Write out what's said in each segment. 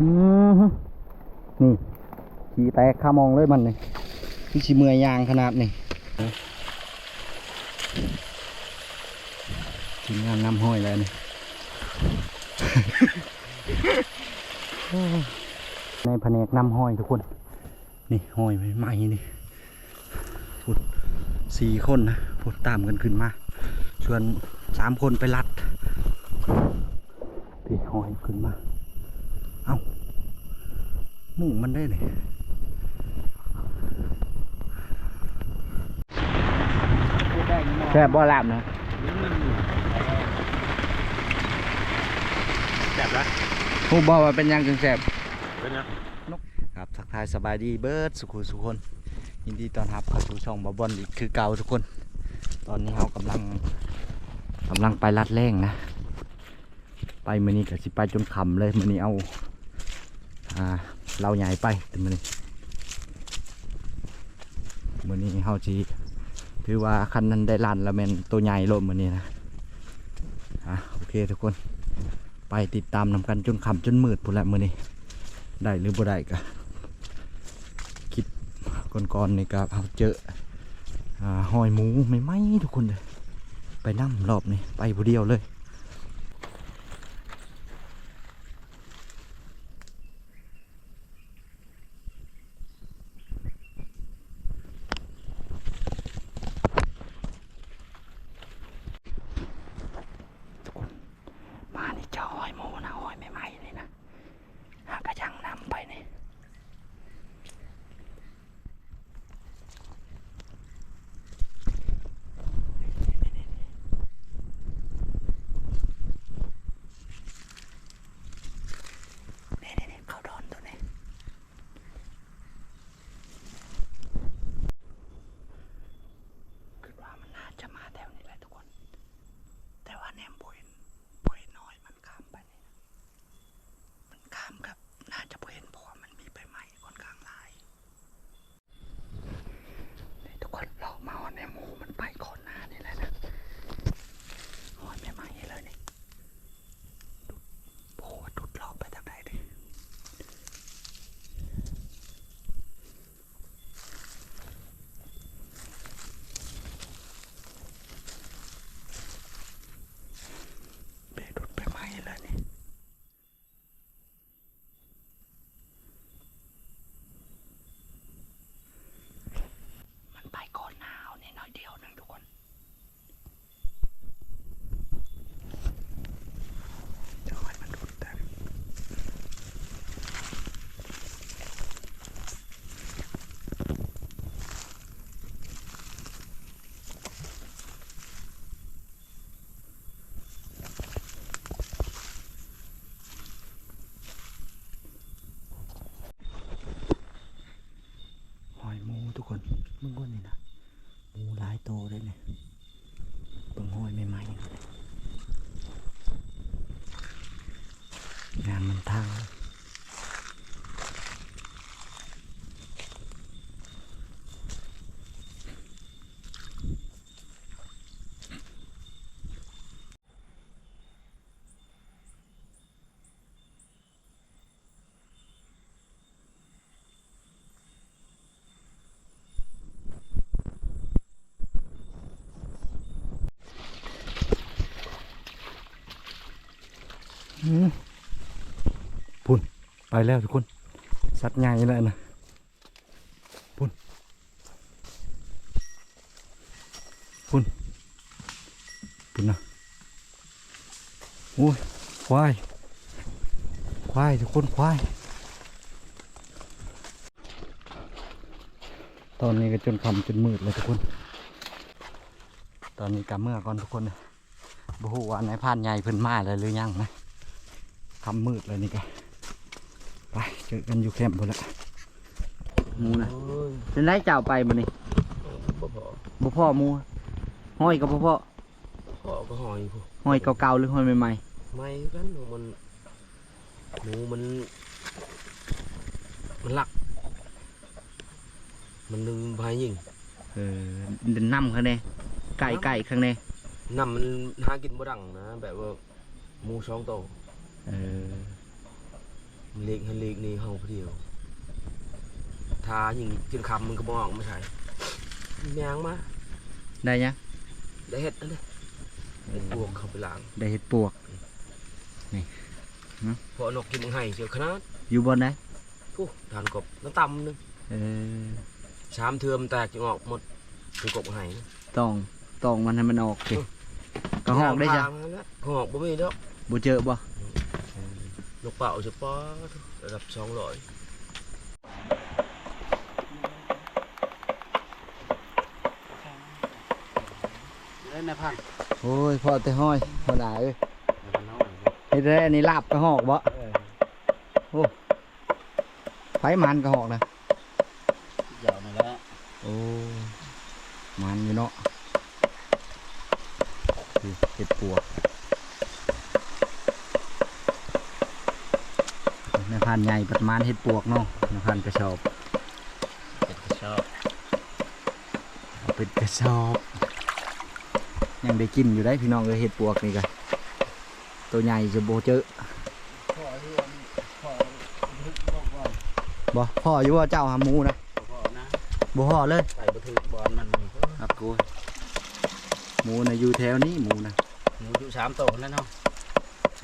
นี่ ขี่แตกขามองเลยมันนี่พี่ชิเมื่อยยางขนาดนี่ทีมงานนำห้อยแล้วนี่ในแผนกน้ำห้อยทุกคน นี่ห้อยใหม่นี่พุดสี่คนนะพุดตามกันขึ้นมา ชวนสามคนไปรัดพี่ห้อยขึ้นมา เอามุ่งมันได้เลยแซ่บบ่ลาบนะแซ่บแล้วผู้บอกว่าเป็นหยังจึงแซ่บเป็นนะครับทักทายสบายดีเบิร์ดสุขุสุขคน ยินดีต้อนรับเข้าสู่ช่องบอบอนอีกคือเก่าทุกคน ตอนนี้เรากำลังกำลังไปลัดแรงนะ ไปมือนี้กับสิไปจนคำเลยมือนี้เอา อ่าเราใหญ่ไปแต่มือนี้มือนี้เขาจีถือว่าคันนั้นได้ลันแล้วแมนตัวใหญ่โลดมือนี้นะอะโอเคทุกคนไปติดตามนำกันจนคำจนมืดพุ่นแหละมือนี้ได้หรือบ่ได้ก็คลิปก่อนๆนี่ก็เอาเจออหอยหมูไม่ไหมทุกคนเลยไปนั่งรอบนี้ไปผู้เดียวเลย มึงก็นี่นะหมูหลายโตเลยเนี่ยเบิ่งหอยใหม่ๆเลยงานมันทางอืม พุ่นไปแล้วทุกคน สัตว์ใหญ่เลยนะพุ่นพุ่นพุ่นนะโอ้ยควาย ควายทุกคนควาย ตอนนี้ก็จนคำจนมืดเลยทุกคน ตอนนี้กำเมื่อก่อนทุกคนนะบฮูว่านายพานใหญ่เพิ่นมาเลยหรือยังนะ คำมืดเลยนี่ก็ไปเจอกันอยู่แคมป์พุ่นละหมูนะเป็นไรเจ้าไปบ่นี่บ่พอบ่พ่อหมูห้อยกับบ่พ่อพอก็หอยพวกห้อยเก่าๆหรือห้อยใหม่ไม่กันมันหมูมัน มันหลัก มันดึงพายยิงๆเออเดินน้ำข้างในไก่ไก่ข้างในน้ำมันหากินบ่ดังนะแบบว่าหมูสองโตว เออเล็กให้เล็กนี่เฮาผู้เดียวทายิงจนคำมันก็บ่ออกไม่ใช่แมงมาได้ยังได้เฮ็ดอันนี้เฮ็ดบวกเข้าไปล้างได้เห็ดปวกเพราะนกกินมังไห้เสียวขนาดอยู่บนไหนผู้ทานกบน้ำต่ำนึงเออชามเทือมแตกจึงออกหมดคือกบมังไห้นะต้องต้องมันให้มันออกสิก็หอกได้จ้ะทางนั้นนะหอกบ่มีดอกบ่เจอบ่ นกเป่าจะป้อระดับสองร้อยเล่นในพันโอ้ยพอแต่ห้อยบ่ได้เอ้ยเฮ็ดได้อันนี้ลาบก็หอกบ่โอ้ไผมันก็หอกนะเดี๋ยวนี่แหละโอ้มันอยู่เนาะนี่เห็ดปวกใน พันใหญ่ประมาณเห็ดปวกเนาะในพันกระสอบเป็นกระชอบเอาเป็นกระสอบยังได้กินอยู่ได้พี่น้องเลยเห็ดปวกนี่กันตัวใหญ่จะโบเจอบ่พ่ออยู่ว่าเจ้าหาหมูนะพอนะบ่พ่อเลยใส่บะทึกบอลมันมีครับกูหมูนะอยู่แถวนี้หมูนะหมูอยู่สามโตแล้วเนาะ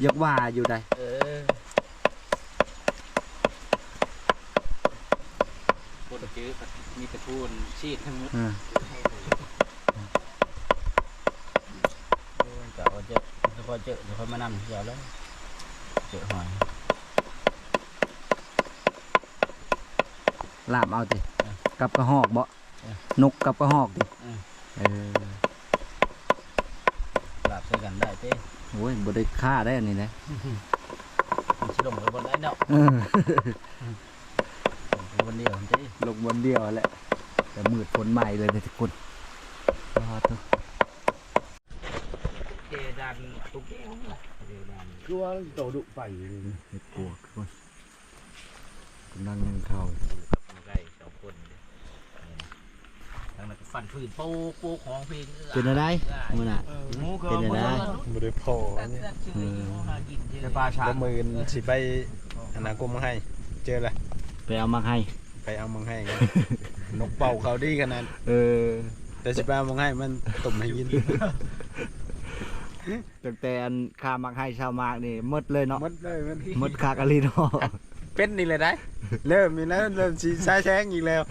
อยากว่าอยู่ใดเออ พูดตะกี้มีตะพูนชีดทั้งหมดอ่าจะเอาเจอแล้วก็เจอเดี๋ยวค่อยมานั่งเดี๋ยวแล้วเจอหอยลาบเอาติอะกับกระหอกบ่อะนกกับกระหอกติอะเออหลับใส่กันได้เต้โอ้ยบ่ได้ฆ่าได้อันนี้นะมันชิลงไปบนได้เนาะเออลงไปบ นเดียวเต้ลงบนเดียวแหละแต่มืดฝนใหม่เลยนะทุกคนรอเถอะเจดันตุ๊กแก้วเจดันคือว่าโตดุไปเห็ดปวกทุกคนกำลังยังเข้าใกับไก่สองคนเด้แล้นฟันฟืนโป๊กโป๊กของเพลงเป็นอะไรมื้อน่ะเป็นอะไรบ่ได้พอแต่แต่ยี่ห้อหากินชื่อจะปลาชาบ่มือนสิไปอนาคตมาให้ เจอละไปเอามาให้ ไปเอามังให้กันนกเป่าเขาดีขนาดเออแต่สิไปเอามังให้มันตุ่มให้ยินตั้งแต่อันค่ามักให้ชาวมากนี่หมดเลยเนาะหมดเลยมันหมดคากะลีเนาะเป็นนี่เลยได้ เริ่มมีแล้วเริ่มสิใช้แช้งอีกแล้ว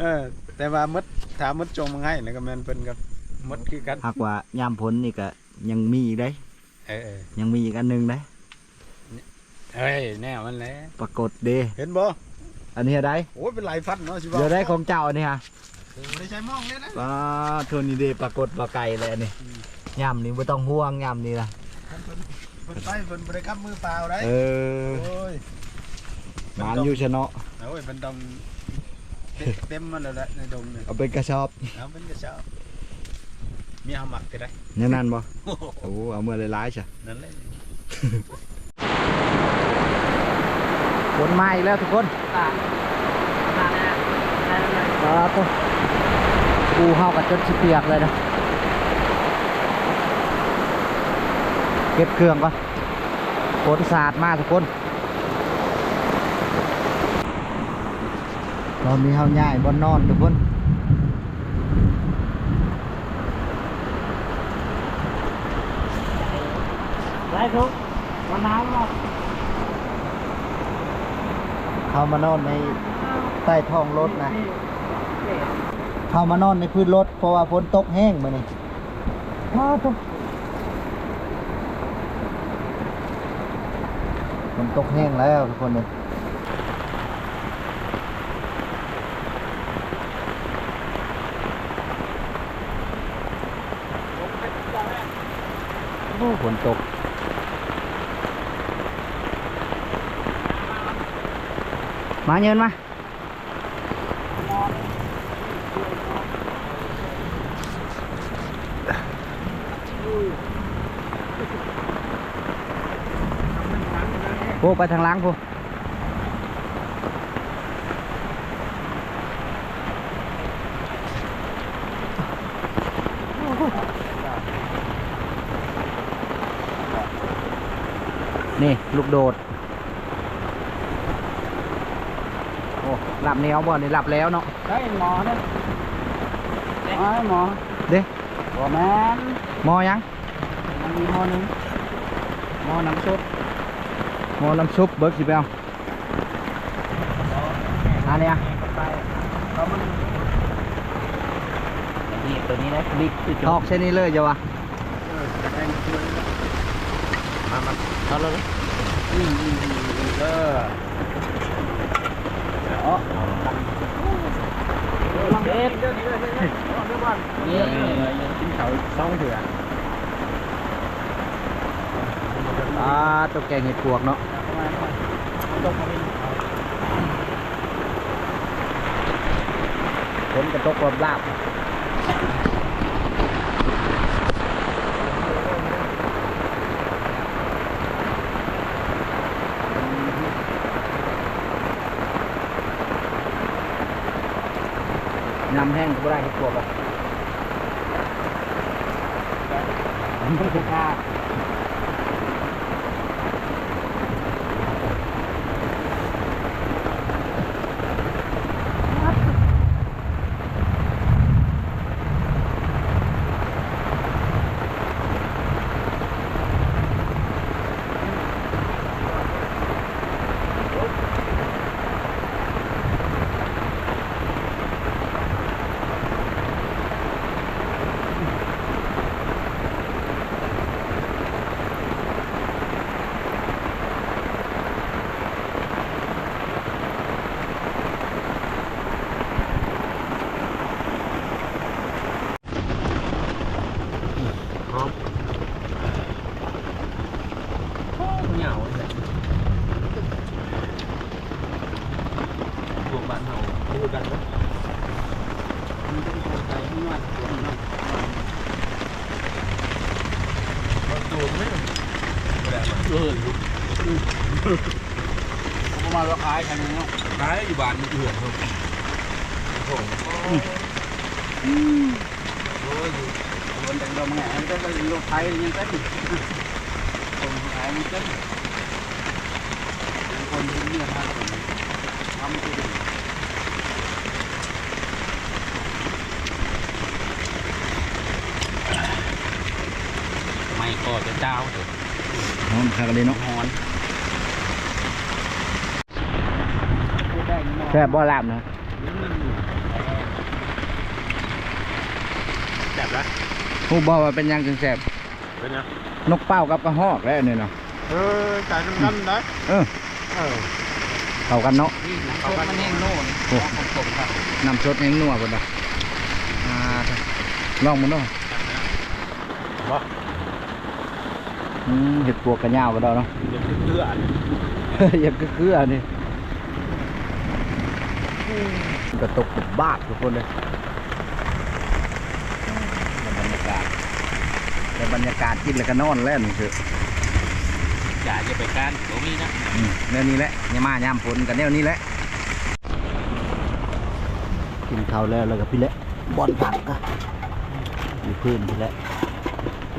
เออ แต่ว่าหมดถามหมดจงมังให้แล้วก็แม่นเพิ่นกับหมดคือกันหากว่ายามพ้นนี่ก็ยังมีอีกได้เออเออยังมีอีกอันหนึงได้เอ้ยแนวมันแหละปรากฏเดเห็นบ่ อันนี้ได้โอ้ยเป็นหลายพันเนาะสิว่าเดี๋ยวได้ของเจ้าอันนี้ฮะบ่ได้ใช้มองเลยนะว้าโทนี่เดปรากฏปลาไก่เลยอันนี้ย่ำนี่ไม่ต้องห่วงย่ำนี่นะเพิ่นไปเพิ่นบ่ได้กับมือเปล่าได้เออโอ้ยหมานอยู่ชะเนาะโอ้ยมันต้องเต็มเต็มมันแล้วแหละในดงเนี่ยเอาเป็นกระสอบเอาเป็นกระเช้ามีหาหมักก็ได้ยังนั่นบ่โอ้เอาเมื่อหลายๆจ้ะนั่นเลย ฝนมาอีกแล้วทุกคนครับกูเฮากับจนสิเปียกเลยนะ เก็บเครื่องก่อนฝนสาดมากทุกคน ตอนนี้เฮาย้ายบนนอนทุกคนไรทุกวันน้ำมา เข้ามานอนในใต้ท้องรถนะเข้ามานอนในพื้นรถเพราะว่าฝนตกแห้งมานี่ว้าวตกฝนตกแห้งแล้วทุกคนเลยโอ้ฝนตก มาเงินมาโอ้ไปทางหล้างพูนี่ ลูกโดด หลับแนวบ่นี่หลับแล้วเนาะได้หมอเนี่ยไอ้หมอเด้บ่แมนหมอยังมันมีหมอหนึงหมอน้ำซุปหมอน้ำซุปเบิกสิไปเอาอันเนี้ยเพราะมันนี่ตัวนี้นะบิ๊กคือตอกเส้นนี้เลยจ้ะวะเออจะได้ช่วยมามาเอาเลยอืมอืมอืมอืมเอออ๋อ เด็ดเดี๋ยวนี้เลยเดี๋ยวนี้เดี๋ยวก่อนนี่กินเขาสองเถื่ออ่าตัวแกงเห็ดปวกเนาะผมาเป็นฝนกระตกรอบลาบ ยำแห้งก็ได้เห็ดปวกอะมันคือค่าหอมเหนียวเลยพวกบ้านเฮาพูดกันว่า มันเป็นคนไทยที่นวดตัวนี้เนาะ ตัวไม่แบบเออ ผมมาราคายกันเนาะขายอยู่บ้านมีเหือนครับโอ้โหโอ้ยคนแต่งตัวมันไงมันก็เป็นรถไทยยังเต้นคนไทยมันเต้นคนที่นี่นะครับทำตัวไม่ก็จะเจ้าเถอะหอมคักเลยเนาะฮอน พูดได้เนาะ แซ่บบ่ลาบนะจับละผู้บอกว่าเป็นหยังจึงแซ่บเป็นไงนกเป้ากับกระหอกแล้วเนี่ยเนาะเออจ่ายกันกันได้เออเออเข้ากันเนาะนี่นะเขามันแห้งโน่นโอ้ของผมครับน้ำสดแห้งนัวบ่ดอกอ่าลองมันเนาะอืมเห็ดปวกกระยาวบ่ดอกเนาะเดือดเลือดอยากก็คืออันนี้ กระตกบ้าดทุกคนเลยบรรยากาศแต่บรรยากาศกินแล้วก็นอนแล้วนี่คืออย่าจะไปการตรงนี้นะอืมแนวนี้แหละยามายามฝนกันแนวนี้แหละ กินข้าวแล้วแล้วก็พี่เละบอลผักก็อยู่พื้นพี่เละ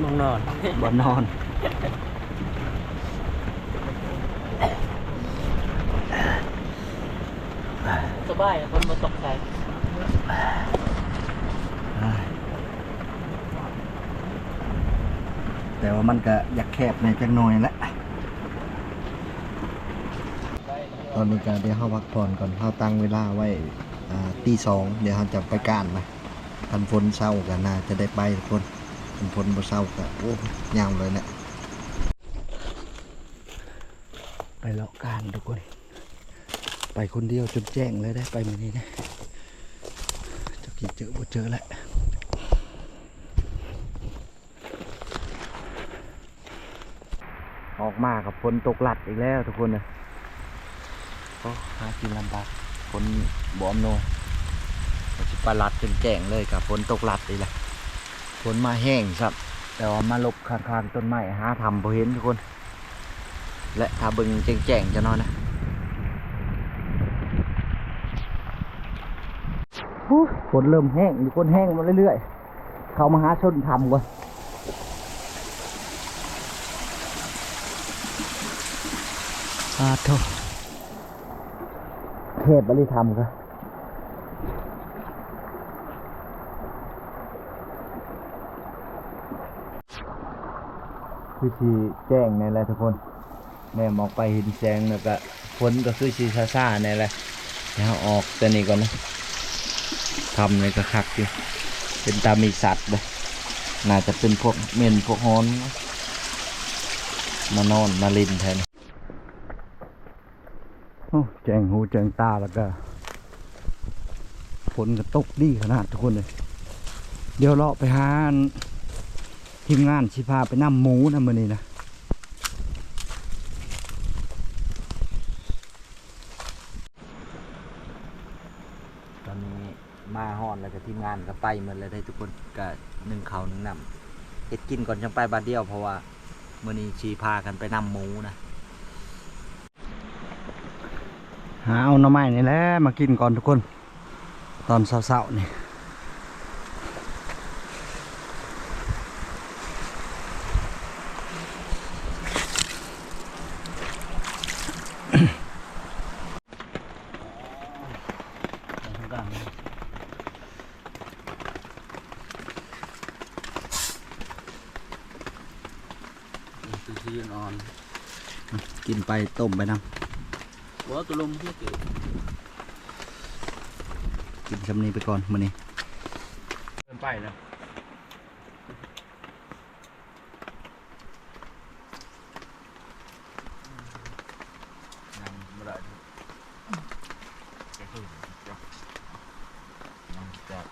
มองนอนบอลนอน บายคนมาตกใจแต่ว่ามันก็อยากแคบในจังหน่อยแหละตอนนี้ก็เดี๋ยวเขาพักผ่อนก่อนเขาตั้งเวลาไว้อ่าตีสองเดี๋ยวเขาจะไปการนะคันฝนเศร้ากันน่าจะได้ไปทุกคนคันฝนบ่เศร้าก็โอ้ยาวเลยแหละไปเลาะการทุกคน ไปคนเดียวจนแจ้งเลยได้ไปมือนี้นะจะกี่เจอบ่เจอแล้วออกมากับฝนตกหลัดอีกแล้วทุกคนเลยก็หากินลำบากฝนบอมโนก็สิปลาลัดจนแจ้งเลยกับฝนตกหลัดอีกแหละฝนมาแห้งสับ แต่ว่ามาลบข้างๆต้นไม้หาทำพอเห็นทุกคน และถ้าบึงแจ้งๆจะนอนนะ ฝนเริ่มแห้งทุกคนแห้งมาเรื่อยๆ เขามาหาชนทำก่อนอาโทเทพบริธรรมครับคือสีแจ้งในแหละทุกคนแม่มองไปเห็นแสงแล้วก็ฝนก็คือสีซ่าในแหละแล้วออกแต่นี่ก่อนนะ ทำในกระคักอยู่เป็นตามีสัตว์เลยน่าจะเป็นพวกเมนพวกฮอนมานอนมาลินแทนโอ้แจงหูแจงตาแล้วก็ฝนก็ตกดีขนาดทุกคนเลย เดี๋ยวเราะไปหาทีมงานชิพาไปนำหมูนะมือนี้นะตอนนี้ กับทีมงานก็ไปหมดเลยได้ทุกคนก็หนึ่งเขาหนึ่งนำเฮ็ดกินก่อนจังไปบานเดียวเพราะว่ามื่อนี้ชีพากันไปนำหมูนะหาเอาหน่อไม้นี่แหละมากินก่อนทุกคน ตอนเช้าๆนี่กิน ไปต้มไปน้ำหัวตัวลมเพื่อเกิดกินคำนี้ไปก่อนมื้อนี้เดินไปนะ นั่งบ่ได้แกคือนั่งจับ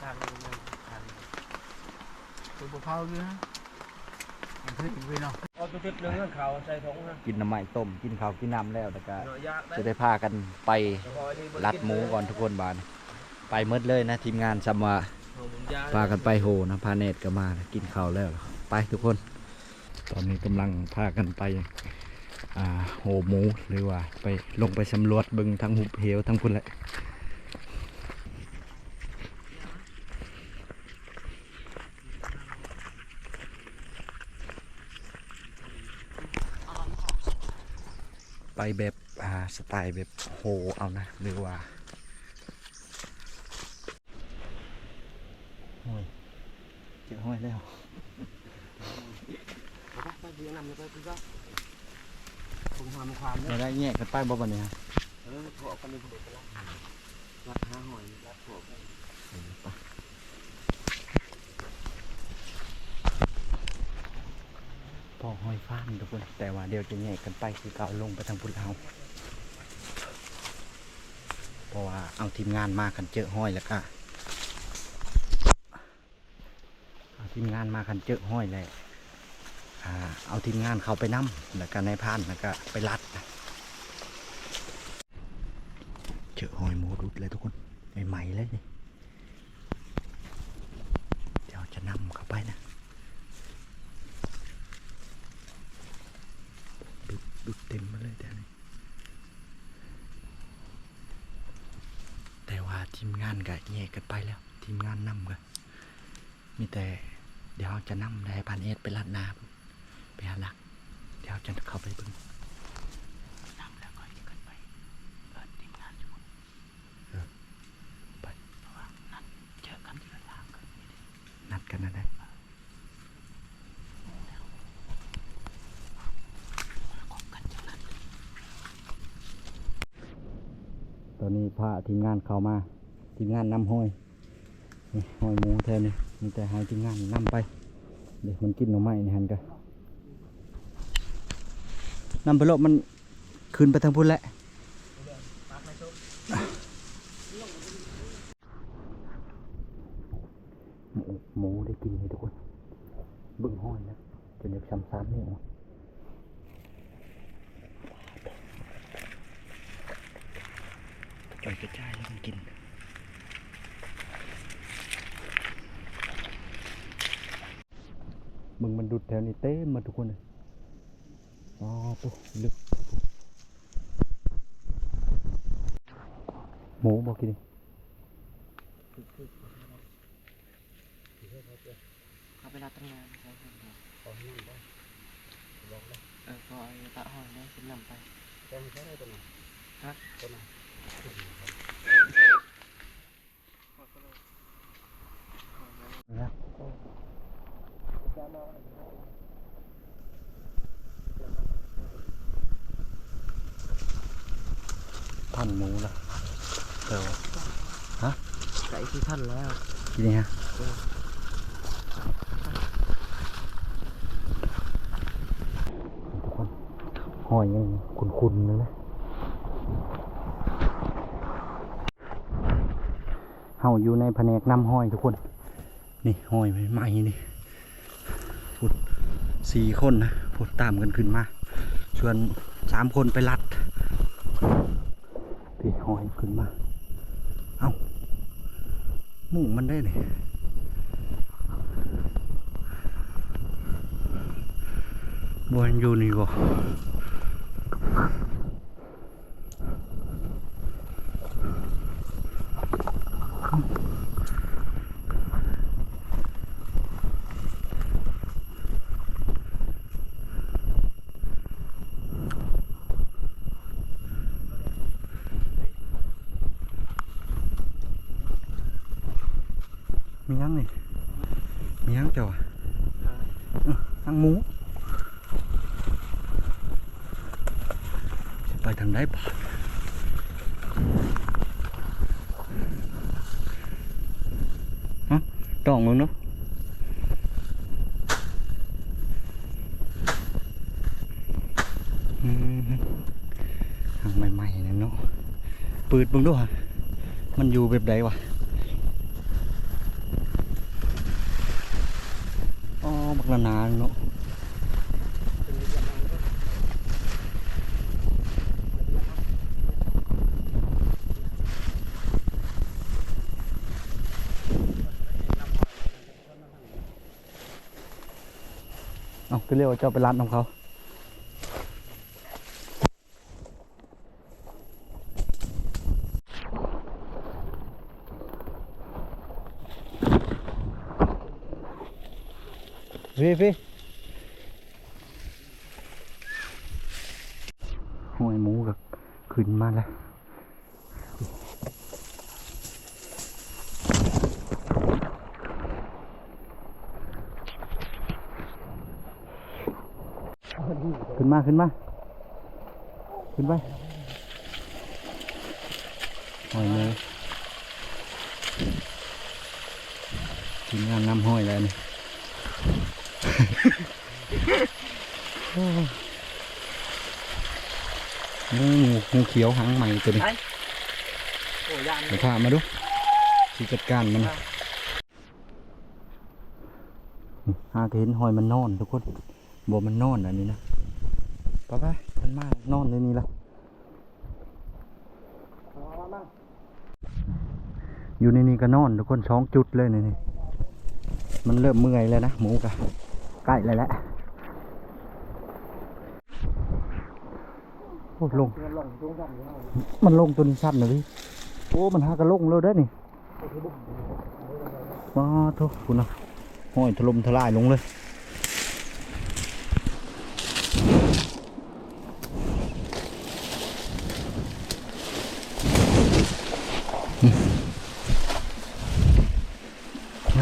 ทานเลยทานตัวบุพเพาด้วยนะมันเพิ่งอีกพี่น้อง เอาตัวทิพย์ เรื่องเขาใส่ถุงนะกินน้ำไม้ต้ม กินข้าวกินน้ำแล้วแต่ก็เนาะยากได้จะได้พากันไปรัดหมูก่อนทุกคนบานไปหมดเลยนะทีมงานซัมว่าเอาหมุนยากพากันไปโหนะพาเนตก็มากินข้าวแล้วไปทุกคน ตอนนี้กำลังพากันไปอ่าโหหมูหรือว่าไปลงไปสำรวจเบึงทั้งหุบเหวทั้งคุณแหละ ไปแบบอ่าสไตล์แบบโฮเอานะหรือว่าโอ้ยเจอห้อยแล้วเราได้แยกกันไปบ่บันนี้ครับเออถั่วกันเลยรัดห้าหอยรัดถั่วกัน พ อห้อยฟ้านทุกคนแต่ว่าเดี๋ยวจะแยกกันไปคือเก่าลงไปทางพุทธเอาเพราะว่าเอาทีมงานมากันเจอห้อยแล้วก็เอาทีมงานมากันเจอห้อยเลยเอาทีมงานเขาไปนั่มแล้วก็ในพานแล้วก็ไปรัดเจอห้อยหมูรุดเลยทุกคนใหม่ๆเลยเดี๋ยวจะนำเข้าไปนะ ดุดดุดเต็มมาเลยแต่นี่แต่ว่าทีมงานก็แยกกันไปแล้ว ทีมงานนำกันมีแต่เดี๋ยวจะนำได้พันเอ็ดไปลาดนาพุ่นไปหาหลัก เดี๋ยวจะเข้าไปเบิ่งนำแล้วก็กันไปเอิ้นทีมงานอยู่พุ่นเออไปเพราะว่านัดเจอกันที่ลาดกันนัดกันนะได้ ต อนนี้พาทีมงานเข้ามาทีมงานนำห้อยห้อยหมูแทนนี่มีแต่ให้ทีมงานนำไปเดี๋ยวมันกินหน่อไม้นี่หันกันนำไปโลบมันขึ้นไปทางพุ่นแหละหมูได้กินให้ทุกคนบึ้งห้อยนะจนเด็กซ้ำนี่าะ ปล่อยกระจายแล้วมันกินมึงมันดุดแถวนี้เต็มหมาทุกคนเลยอ๋อปุ๊ลึกหมูบอกกินดิเขาไปรับตั้งนานเขาเห็นเหรอเออพอไอ้ตาหอยเลยเป็นน้ำไปแกงใช้ได้ตัวไหนฮะตัวไหน ท่อนหมูละเดี๋ยวไก่ที่ท่านแล้วทีนี้ฮะทุกคนหอยยังคุนๆเลยนะ เฮาอยู่ในแผนกน้ำห้อยทุกคน นี่ห้อยใหม่ๆนี่พุดสี่คนนะพุดตามกันขึ้นมาส่วนสามคนไปรัดพี่หอยขึ้นมา เอาหมุ่งมันได้เลยบวนอยู่นี่บ่มียังนี่มียังเจ้าอะเอ้อ ทั้งหมูสิไปทางไหนบ่ฮะตองมึงเนาะทางใหม่ๆนั่นเนาะปิดบึงด้วยมันอยู่แบบใดวะ อ๋อบั กละนานเนาะเอาก็เรียกว่าเจ้าไปร้านของเขาพี่พี่หอยหมูกับ ขึ้นมาแล้วขึ้นมา ขึ้นมา ขึ้นไปหอยเลยกินงานน้ำห้อยแล้วนี่ งูงูเขียวหางใหม่ตัวนี้โอ้ยานเดี๋ยวพามาดูที่จัดการมันนี่หากเห็นหอยมันนอนทุกคนบอกมันนอนอันนี้นะป้าป้ามันมากนอนในนี้ละอยู่ในนี้ก็นอนทุกคนสองจุดเลยนี่นี่มันเริ่มเมื่อยแล้วนะหมูกะใกล้แล้วแหละ โอ้ลง มันลงตัวนี้สั้นเลยพี่โอ้มันหากระลงเลยได้นี่ว้าทุกคุณนะห้อยถล่มทลายลงเลย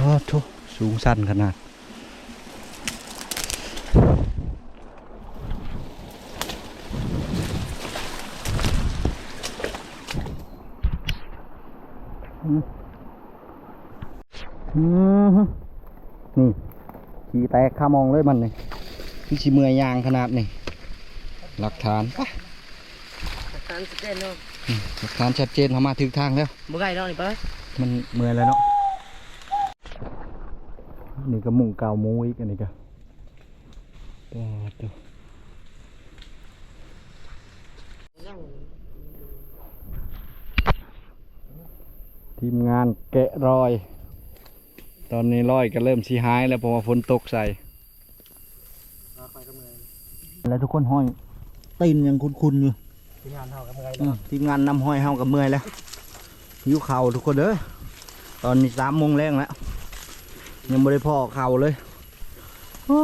ว้ทุกสูงสั้นขนาด อืมนี่ขี่แตกขามองเลยมันนี่พี่ชิเมื่อยยางขนาดนี่หลักฐานปะการสแกนเนาะอืมหลักฐานชัดเจนเขามาถึงทางแล้วบ่ไก่เนาะนี่ปะมันเมื่อยแล้วเนาะนี่ก็หมุงเก่าหมูอีกอันนี้ก็ปอดตัวทีมงานแกะรอย ตอนนี้รอยก็เริ่มสีหายแล้วเพราะว่าฝนตกใส่ไปกับเมืองแล้วทุกคนห้อยตีนยังคุ้นๆอยู่ที่งานเท่ากับเมืองเออทีมงานนำห้อยเฮากับเมื่อยแล้วหิวเข่าวทุกคนเด้อตอนนี้สามโมงแรงแล้วยังไม่ได้พ่อเข่าวเลยโอ้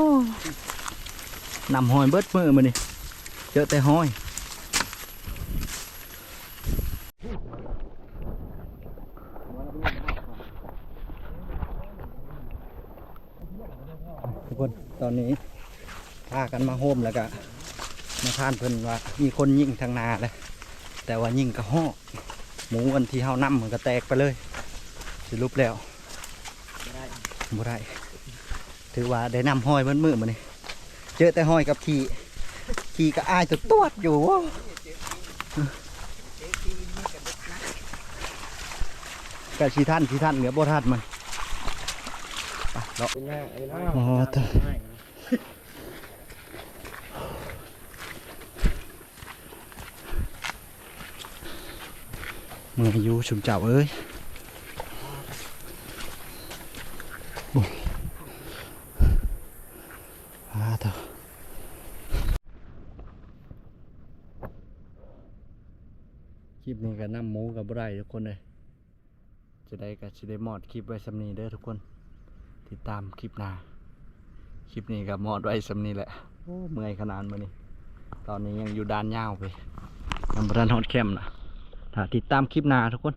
นำห้อยเบิดมือมานี่เจอแต่ห้อย ทุกคนต อนนี้พากันมาโฮมแล้วก็มาทานเพิ่นว่ามีคนยิงทางนาเลยแต่ว่ายิงกระห้อหมูอันที่เฮานํมันก็แตกไปเลยสรุปแล้วบ่ได้ถือว่าได้นำห้อยมันมือมานี่เจอแต่ห้อยกับขี่ขี่ก็อายตัวตวดอยู่กะชีท่านชีท่านเหลือบ่ทันมันไปเลาะเป็นไงไอ้น้าอ๋อแต่ มืออยูชุมเจ้าเอ้ยโอ้อาเถอะคลิปนี้ก็น้ำหมูกับไรทุกคนเลยจะได้ก็จะได้มอดคลิปไว้สำนีเด้อทุกคน ติดตามคลิปหน้าคลิปนี้ก็มอดไว้สำนีแหละโอ้เมื่อยขนาดมือนี้ตอนนี้ยังอยู่ด้านยาวไปยังบรันฮอดแคมนะ ถ้าติดตามคลิปหน้าทุกคน